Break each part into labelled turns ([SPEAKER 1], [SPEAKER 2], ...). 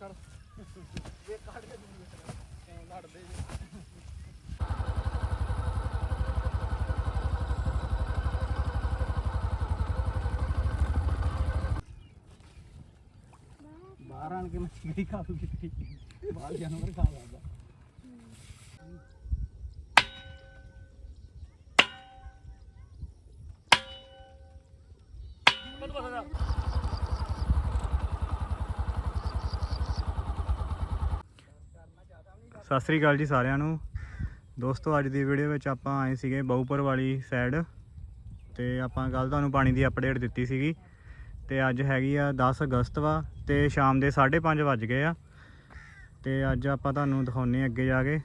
[SPEAKER 1] ਚੜ ਇਹ ਕੱਢ ਕੇ ਦੂੰਗੇ ਲੜਦੇ ਜੀ? ਬਾਹਰ ਆਣ ਕੇ ਮੱਛੀ ਖਾ ਲੂ ਕਿਤੇ ਬਾਹਰ ਜਾਨਵਰ ਖਾ ਲੈਂਦਾ।
[SPEAKER 2] ਸਤਿ ਸ੍ਰੀ ਅਕਾਲ ਜੀ ਸਾਰਿਆਂ ਨੂੰ। ਦੋਸਤੋ, ਅੱਜ ਦੀ ਵੀਡੀਓ ਵਿੱਚ ਆਪਾਂ ਆਏ ਸੀਗੇ ਬਹੁਪੁਰ ਵਾਲੀ ਸਾਈਡ ਤੇ ਆਪਾਂ ਕੱਲ ਤੁਹਾਨੂੰ ਪਾਣੀ ਦੀ ਅਪਡੇਟ ਦਿੱਤੀ ਸੀਗੀ ਤੇ ਅੱਜ ਹੈਗੀ ਆ 10 ਅਗਸਤ ਵਾ ਤੇ ਸ਼ਾਮ ਦੇ 5:30 ਵੱਜ ਗਏ ਆ ਤੇ ਅੱਜ ਆਪਾਂ ਤੁਹਾਨੂੰ ਦਿਖਾਉਨੇ ਅੱਗੇ ਜਾ ਕੇ।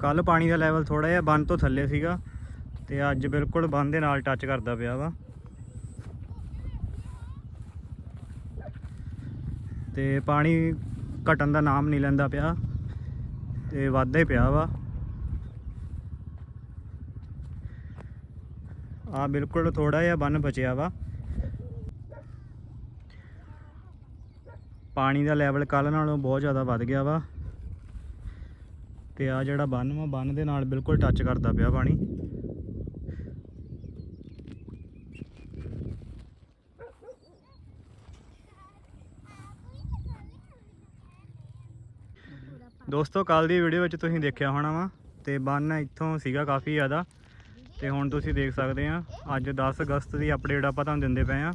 [SPEAKER 2] ਕੱਲ ਪਾਣੀ ਦਾ ਲੈਵਲ ਥੋੜਾ ਜਿਹਾ ਬੰਨ ਤੋਂ ਥੱਲੇ ਸੀਗਾ ਤੇ ਅੱਜ ਬਿਲਕੁਲ ਬੰਨ ਦੇ ਨਾਲ ਟੱਚ ਕਰਦਾ ਪਿਆ ਵਾ। ਤੇ ਪਾਣੀ ਘਟਣ ਦਾ ਨਾਮ ਨਹੀਂ ਲੈਂਦਾ ਪਿਆ ਤੇ ਵੱਧਦਾ ਹੀ ਪਿਆ ਵਾ। ਆ ਬਿਲਕੁਲ ਥੋੜਾ ਜਿਹਾ ਬੰਨ ਬਚਿਆ ਵਾ। ਪਾਣੀ ਦਾ ਲੈਵਲ ਕੱਲ ਨਾਲੋਂ ਬਹੁਤ ਜ਼ਿਆਦਾ ਵੱਧ ਗਿਆ ਵਾ। ਤੇ ਆ ਜਿਹੜਾ ਬੰਨ ਵਾ, ਬੰਨ ਦੇ ਨਾਲ ਬਿਲਕੁਲ ਟੱਚ ਕਰਦਾ ਪਿਆ ਪਾਣੀ। ਦੋਸਤੋ ਕੱਲ ਦੀ ਵੀਡੀਓ ਵਿੱਚ ਤੁਸੀਂ ਦੇਖਿਆ ਹੋਣਾ ਵਾ ਤੇ ਬੰਨ ਇੱਥੋਂ ਸੀਗਾ ਕਾਫੀ ਜ਼ਿਆਦਾ ਤੇ ਹੁਣ ਤੁਸੀਂ ਦੇਖ ਸਕਦੇ ਆ ਅੱਜ 10 ਅਗਸਤ ਦੀ ਅਪਡੇਟ ਆਪਾਂ ਤੁਹਾਨੂੰ ਦਿੰਦੇ ਪਏ ਆ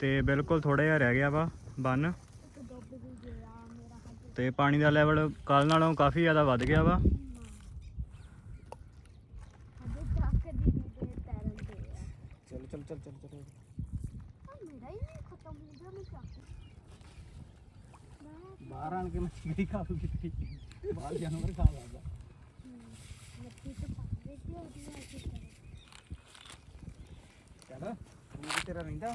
[SPEAKER 2] ਤੇ ਬਿਲਕੁਲ ਥੋੜਾ ਜਿਹਾ ਰਹਿ ਗਿਆ ਵਾ ਬੰਨ ਤੇ ਪਾਣੀ ਦਾ ਲੈਵਲ ਕੱਲ ਨਾਲੋਂ ਕਾਫੀ ਜ਼ਿਆਦਾ ਵੱਧ ਗਿਆ ਵਾ।
[SPEAKER 1] ਚਲ ਚਲ ਚਲ ਚਲ। ਚਲ ਬਾਹਰ ਆਣ ਕੇ ਮੱਛੀ ਖਾ ਲੂ ਕਿਤੇ ਬਾਹਰ ਜਾਨਵਰ ਖਾ ਲੈਂਦਾ ਚਲ ਉਹ ਤੇਰਾ ਰਹਿੰਦਾ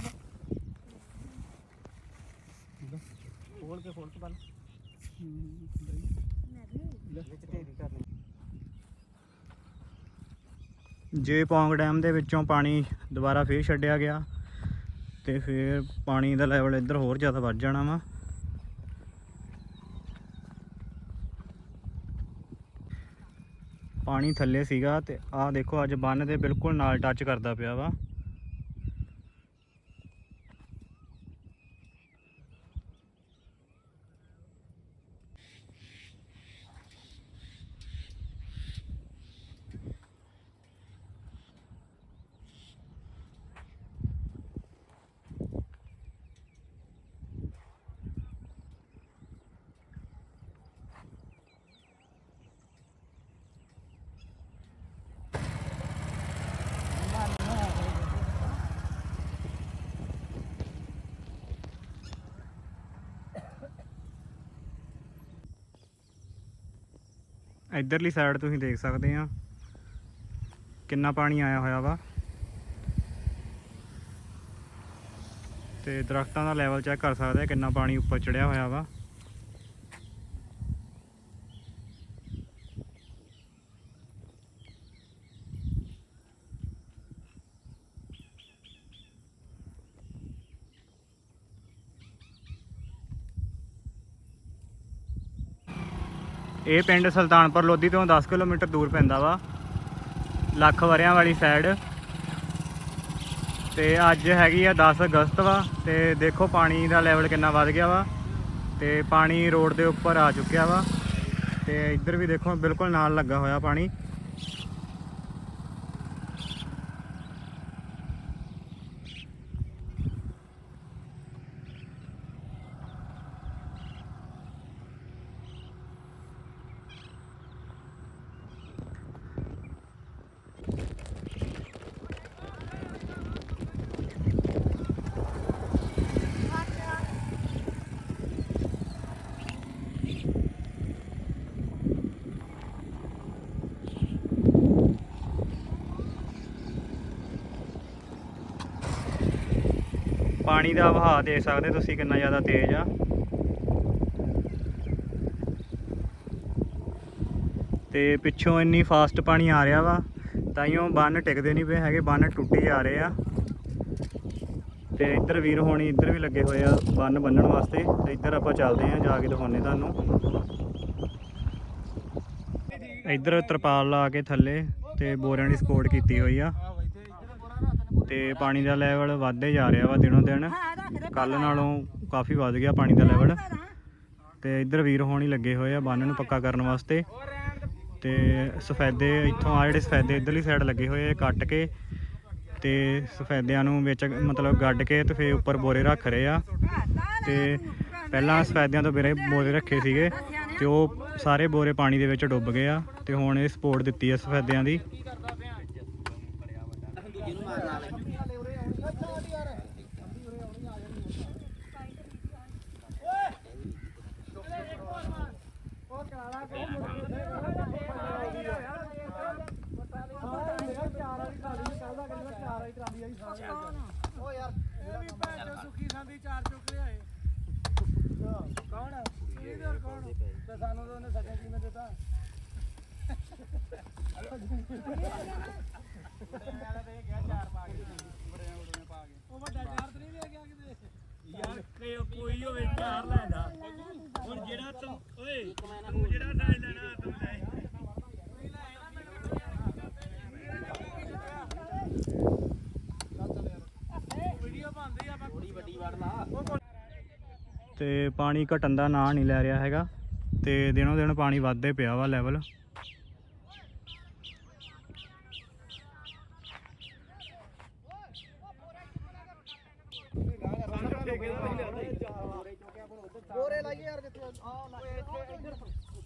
[SPEAKER 1] ਉਹ ਖੋਲ ਕੇ ਖੋਲ ਕੇ ਬੰਨ
[SPEAKER 2] ਜੇ ਪੌਂਗ ਡੈਮ ਦੇ ਵਿੱਚੋਂ ਪਾਣੀ ਦੁਬਾਰਾ ਫੇਰ ਛੱਡਿਆ ਗਿਆ, ਤੇ ਫਿਰ ਪਾਣੀ ਦਾ ਲੈਵਲ ਇੱਧਰ ਹੋਰ ਜ਼ਿਆਦਾ ਵੱਧ ਜਾਣਾ ਵਾ। ਪਾਣੀ ਥੱਲੇ ਸੀਗਾ ਤੇ ਆਹ ਦੇਖੋ ਅੱਜ ਬੰਨ ਦੇ ਬਿਲਕੁਲ ਨਾਲ ਟੱਚ ਕਰਦਾ ਪਿਆ ਵਾ। ਇਧਰਲੀ ਸਾਈਡ ਤੁਸੀਂ ਦੇਖ ਸਕਦੇ ਆ। ਕਿੰਨਾ ਪਾਣੀ ਆਇਆ ਹੋਇਆ ਵਾ। ਤੇ ਦਰਖਤਾਂ ਦਾ ਲੈਵਲ ਚੈੱਕ ਕਰ ਸਕਦੇ ਆ ਕਿੰਨਾ ਪਾਣੀ ਉੱਪਰ ਚੜਿਆ ਹੋਇਆ ਵਾ। ਇਹ ਪਿੰਡ ਸੁਲਤਾਨਪੁਰ ਲੋਧੀ ਤੋਂ 10 ਕਿਲੋਮੀਟਰ ਦੂਰ ਪੈਂਦਾ ਵਾ, ਲੱਖ ਵਰਿਆਂ ਵਾਲੀ ਸਾਈਡ ਤੇ ਅੱਜ ਹੈਗੀ ਆ 10 ਅਗਸਤ ਵਾ, ਤੇ ਦੇਖੋ ਪਾਣੀ ਦਾ ਲੈਵਲ ਕਿੰਨਾ ਵੱਧ ਗਿਆ ਵਾ, ਤੇ ਪਾਣੀ ਰੋਡ ਦੇ ਉੱਪਰ ਆ ਚੁੱਕਿਆ ਵਾ, ਤੇ ਇੱਧਰ ਵੀ ਦੇਖੋ ਬਿਲਕੁਲ ਨਾਲ ਲੱਗਾ ਹੋਇਆ ਪਾਣੀ। ਪਾਣੀ ਦਾ ਵਹਾਅ ਦੇਖ ਸਕਦੇ ਤੁਸੀਂ ਕਿੰਨਾ ਜ਼ਿਆਦਾ ਤੇਜ਼ ਆ। ਤੇ ਪਿੱਛੋਂ ਇੰਨੀ ਫਾਸਟ ਪਾਣੀ ਆ ਰਿਹਾ ਵਾ ਤਾਈਓ ਬੰਨ ਟਿਕਦੇ ਨਹੀਂ ਪਏ ਹੈਗੇ, ਬੰਨ ਟੁੱਟੀ ਜਾ ਰਹੇ ਆ। ਤੇ ਇੱਧਰ ਵੀਰ ਹੋਣੀ ਇੱਧਰ ਵੀ ਲੱਗੇ ਹੋਏ ਆ ਬੰਨ ਬੰਨਣ ਵਾਸਤੇ, ਤੇ ਇੱਧਰ ਆਪਾਂ ਚੱਲਦੇ ਆ ਜਾ ਕੇ ਦਿਖਾਉਣੇ ਤੁਹਾਨੂੰ। ਇੱਧਰ ਤਰਪਾਲ ਲਾ ਕੇ ਥੱਲੇ ਤੇ ਬੋਰਿਆਂ ਦੀ ਸਪੋਰਟ ਕੀਤੀ ਹੋਈ ਆ। ਤੇ ਪਾਣੀ ਦਾ ਲੈਵਲ ਵੱਧਦੇ ਜਾ ਰਿਹਾ ਵਾ ਦਿਨੋਂ ਦਿਨ। ਕੱਲ ਨਾਲੋਂ ਕਾਫੀ ਵੱਧ ਗਿਆ ਪਾਣੀ ਦਾ ਲੈਵਲ ਤੇ ਇੱਧਰ ਵੀਰ ਹੋਣੀ ਲੱਗੇ ਹੋਏ ਆ ਬੰਨ ਨੂੰ ਪੱਕਾ ਕਰਨ ਵਾਸਤੇ। ਤੇ ਸਫੈਦੇ ਇੱਥੋਂ ਆ ਜਿਹੜੇ ਸਫੈਦੇ ਇੱਧਰਲੀ ਸਾਈਡ ਲੱਗੇ ਹੋਏ ਆ ਕੱਟ ਕੇ ਤੇ ਸਫੈਦਿਆਂ ਨੂੰ ਵਿੱਚ ਮਤਲਬ ਗੱਡ ਕੇ ਤੇ ਫੇਰ ਉੱਪਰ ਬੋਰੇ ਰੱਖ ਰਹੇ ਆ। ਤੇ ਪਹਿਲਾਂ ਸਫੈਦਿਆਂ ਤੋਂ ਬਿਰੇ ਬੋਰੇ ਰੱਖੇ ਸੀਗੇ ਤੇ ਉਹ ਸਾਰੇ ਬੋਰੇ ਪਾਣੀ ਦੇ ਵਿੱਚ ਡੁੱਬ ਗਏ ਆ। ਤੇ ਹੁਣ ਇਹ ਸਪੋਰਟ ਦਿੱਤੀ ਆ ਸਫੈਦਿਆਂ ਦੀ।
[SPEAKER 1] ਓ ਯਾਰ। ਇਹ ਵੀ ਭੈਣ ਚੋ ਸੁੱਖੀ ਸੰਦੀ ਚਾਰ ਚੁੱਕ ਲਿਆਏ। ਕੌਣ ਇਹ ਹੋਰ ਕੌਣ ਤੇ ਸਾਨੂੰ ਤਾਂ ਉਹਨੇ ਸੱਜਣ ਕਿਵੇਂ ਦਿੱਤਾ। ਉਹ ਵੱਡਾ ਚਾਰ ਤੇ ਨਹੀਂ ਲੈ ਗਿਆ ਕਿਤੇ।
[SPEAKER 3] ਯਾਰ ਕੋਈ ਹੋਵੇ ਚਾਰ ਲੈਂਦਾ। ਹੁਣ ਜਿਹੜਾ ਤੂੰ ਓਏ ਤੂੰ ਜਿਹੜਾ ਸਾਈਜ਼ ਲੈਣਾ ਤੂੰ ਲੈ
[SPEAKER 1] ਵੀਡੀਓ ਬਣਦੀ ਆ ਆਪਾਂ ਥੋੜੀ ਵੱਡੀ ਵੜ ਲਾ
[SPEAKER 2] ਤੇ ਪਾਣੀ ਘਟਣ ਦਾ ਨਾਂ ਨਹੀਂ ਲੈ ਰਿਹਾ ਹੈਗਾ ਤੇ ਦਿਨੋਂ ਦਿਨ ਪਾਣੀ ਵੱਧਦੇ ਪਿਆ ਵਾ ਲੈਵਲ
[SPEAKER 1] ਬੋਰੇ ਲਾਈਏ ਯਾਰ ਜਿੱਥੇ ਆ ਇੱਥੇ ਇੱਧਰ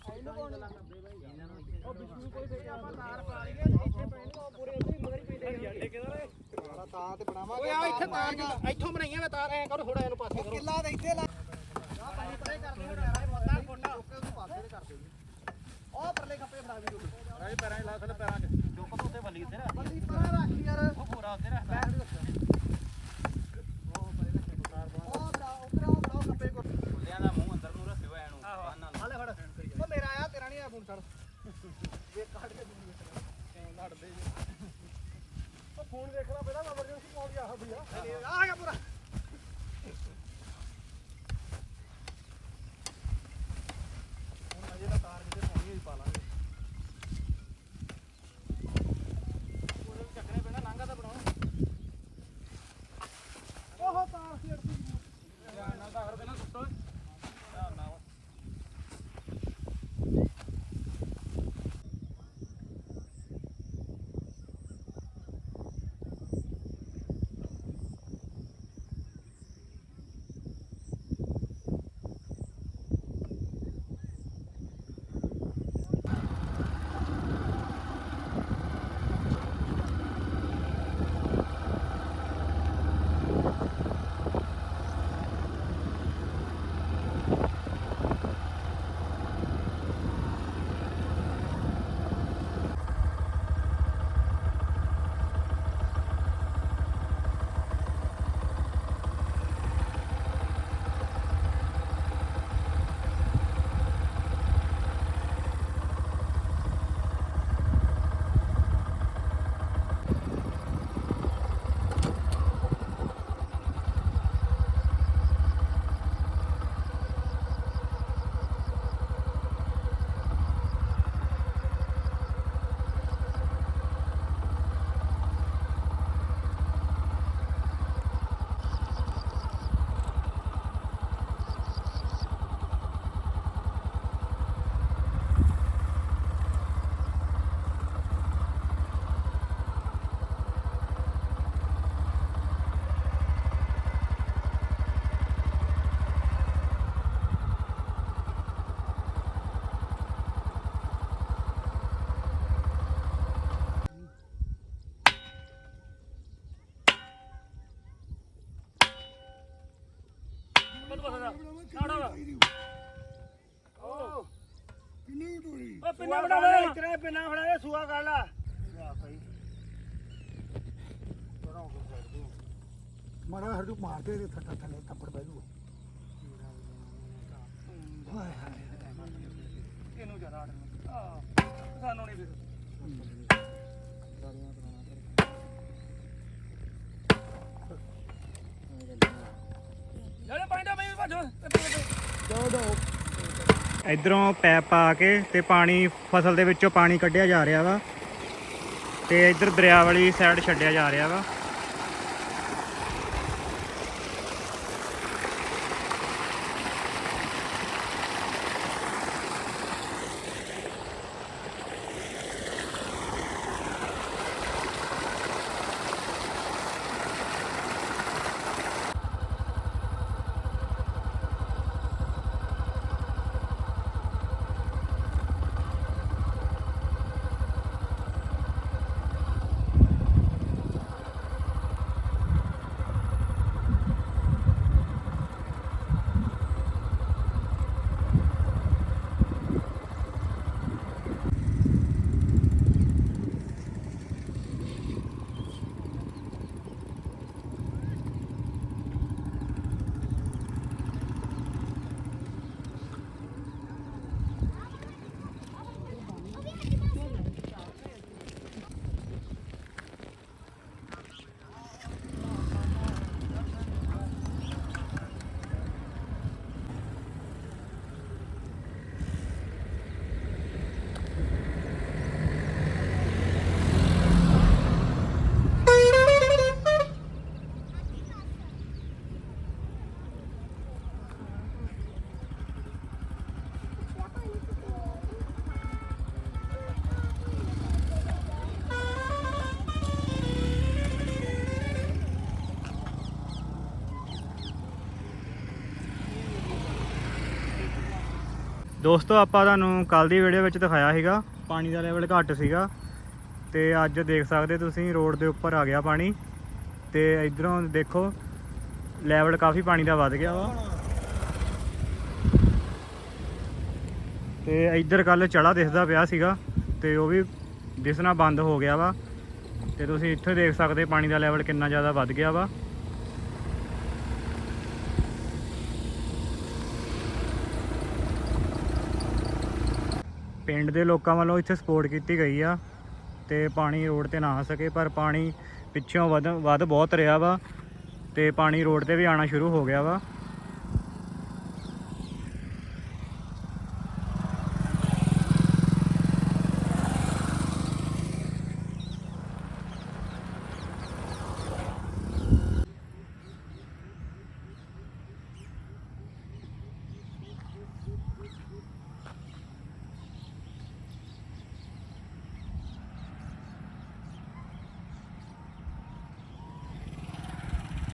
[SPEAKER 1] ਇਹਨੂੰ ਕੋਣ ਉਹ ਬਿਜਲੀ ਕੋਈ ਸਹੀ ਆਪਾਂ ਤਾਰ ਪਾ ਲਈਏ ਇੱਥੇ ਪੈਣ ਉਹ ਮਗਰ ਹੀ ਪੈਂਦੇ ਆ ਤਾਂ ਤੇ ਬਣਾਵਾਂਗੇ ਓਏ ਆ ਇੱਥੇ ਤਾਰ ਇੱਥੋਂ ਬਣਾਈਆਂ ਮੈਂ ਤਾਰ ਐ ਕਰੋ ਥੋੜਾ ਇਹਨੂੰ ਪਾਸੇ ਕਰੋ। ਕਿੱਲਾ ਦੇ ਇੱਥੇ ਲਾ ਆ ਪਾਣੀ ਪਰੇ ਕਰਦੇ ਹੋ ਯਾਰ ਮੋਟਾ ਕੋਟਾ ਉਹਨੂੰ ਪਾਸੇ ਦੇ ਕਰਦੇ ਉਹ ਪਰਲੇ ਖੱਪੇ ਫੜਾ ਵੀ ਰਾਈ ਪੈਰਾਂ 'ਚ ਲਾ ਥੱਲੇ ਪੈਰਾਂ 'ਚ। ਚੁੱਕ ਤੋਂ ਉੱਤੇ ਬੱਲੀ ਇੱਥੇ ਰੱਖ। ਬੱਲੀ ਪਰਾਂ ਰੱਖ ਯਾਰ। ਉਹ ਪੂਰਾ ਉੱਤੇ ਰੱਖ। ਪੈਰ ਉਹ ਪਰੇ ਰੱਖੇ ਤਾਰ ਬਣਾ ਉਹ ਦਾ ਉਤਰਾ ਉਹ ਫੜਾਓ ਖੱਪੇ ਕੋ
[SPEAKER 3] ਲਿਆਂ ਦਾ ਮੂੰਹ ਅੰਦਰ ਨੂੰ ਰੱਖਿਓ ਐਨੂੰ
[SPEAKER 1] ਹਾਲੇ ਫੜ। ਉਹ ਮੇਰਾ ਆਇਆ ਤੇਰਾ ਨਹੀਂ ਆਇਆ ਫੋਨ ਛੱਡ ਇਹ ਕੱਢ ਕੇ ਦੂਜੀ ਵਿੱਚ ਲੜਦੇ ਜੀ। ਉਹ ਫੋਨ ਦੇਖਣਾ ਪੈਣਾ ਐਮਰਜੈਂਸੀ ਕਾਲ ਗਿਆ ਭਈਆ ਆ ਗਿਆ
[SPEAKER 3] ਪਿੰਨਾ ਬਣਾ ਦੇ ਇਤਰੇ ਪਿੰਨਾ ਫੜਾ ਦੇ ਸੂਆ ਕਰ ਲਾ
[SPEAKER 1] ਮੜਾ ਹਰਜੂ ਮਾਰਦੇ ਤੇ ਥੱਟਾ ਥੱਲੇ ਥੱਪੜ ਪੈ ਜੂ ਹਾਏ ਹਾਏ
[SPEAKER 3] ਇਹਨੂੰ ਜਰਾ ਆ ਸਾਨੂੰ ਨਹੀਂ ਫਿਰ
[SPEAKER 1] ਦੋ ਦੋ
[SPEAKER 2] ਇਧਰੋਂ ਪੈਪ ਪਾ ਕੇ ਤੇ ਪਾਣੀ ਫਸਲ ਦੇ ਵਿੱਚੋਂ ਪਾਣੀ ਕੱਢਿਆ ਜਾ ਰਿਹਾ ਵਾ ਤੇ ਇਧਰ ਦਰਿਆ ਵਾਲੀ ਸਾਈਡ ਛੱਡਿਆ ਜਾ ਰਿਹਾ ਵਾ। ਦੋਸਤੋ, ਆਪਾਂ ਤੁਹਾਨੂੰ ਕੱਲ ਦੀ ਵੀਡੀਓ ਵਿੱਚ ਦਿਖਾਇਆ ਸੀਗਾ। ਪਾਣੀ ਦਾ ਲੈਵਲ ਘੱਟ ਸੀਗਾ। ਤੇ ਅੱਜ ਦੇਖ ਸਕਦੇ ਤੁਸੀਂ ਰੋਡ ਦੇ ਉੱਪਰ ਆ ਗਿਆ ਪਾਣੀ। ਤੇ ਇਧਰੋਂ ਦੇਖੋ ਲੈਵਲ ਕਾਫੀ ਪਾਣੀ ਦਾ ਵੱਧ ਗਿਆ ਵਾ। ਤੇ ਇੱਧਰ ਕੱਲ ਚੜਾ ਦਿਸਦਾ ਪਿਆ ਸੀਗਾ, ਤੇ ਉਹ ਵੀ ਦਿਸਣਾ ਬੰਦ ਹੋ ਗਿਆ ਵਾ। ਤੇ ਤੁਸੀਂ ਇੱਥੇ ਦੇਖ ਸਕਦੇ, ਪਾਣੀ ਦਾ ਲੈਵਲ ਕਿੰਨਾ ਜ਼ਿਆਦਾ ਵੱਧ ਗਿਆ ਵਾ। ਪਿੰਡ ਦੇ ਲੋਕਾਂ ਵੱਲੋਂ ਇੱਥੇ ਸਪੋਰਟ ਕੀਤੀ ਗਈ ਆ ਤੇ ਪਾਣੀ ਰੋਡ ਤੇ ਨਾ ਆ ਸਕੇ, ਪਰ ਪਾਣੀ ਪਿੱਛੋਂ ਵੱਧ ਵੱਧ ਬਹੁਤ ਰਿਹਾ ਵਾ ਤੇ ਪਾਣੀ ਰੋਡ ਤੇ ਵੀ ਆਣਾ ਸ਼ੁਰੂ ਹੋ ਗਿਆ ਵਾ।